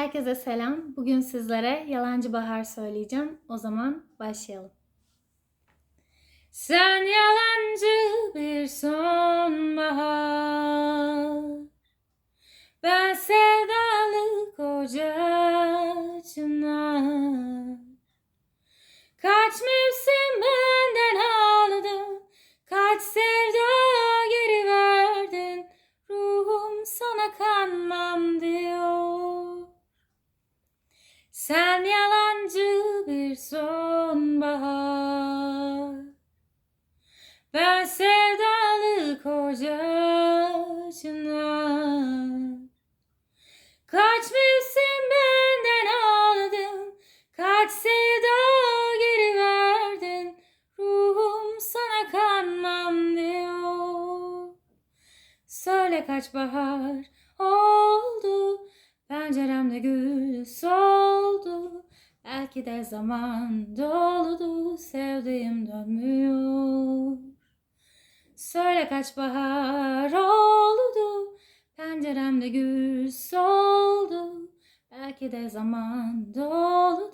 Herkese selam. Bugün sizlere Yalancı Bahar söyleyeceğim. O zaman başlayalım. Sen yalancı bir sonbahar Ben sevdalı koca çınar Kaç mevsim benden aldın Kaç sevda geri verdin Ruhum sana kanmam Sen yalancı bir sonbahar. Ben sevdalı koca çınar. Kaç mevsim benden aldın Kaç sevda geri verdin? Ruhum sana kanmam diyor. Söyle kaç bahar oldu Penceremde gül soldu Belki de zaman doldu Sevdiğim dönmüyor. Söyle kaç bahar oldu Penceremde gül soldu. Belki de zaman doldu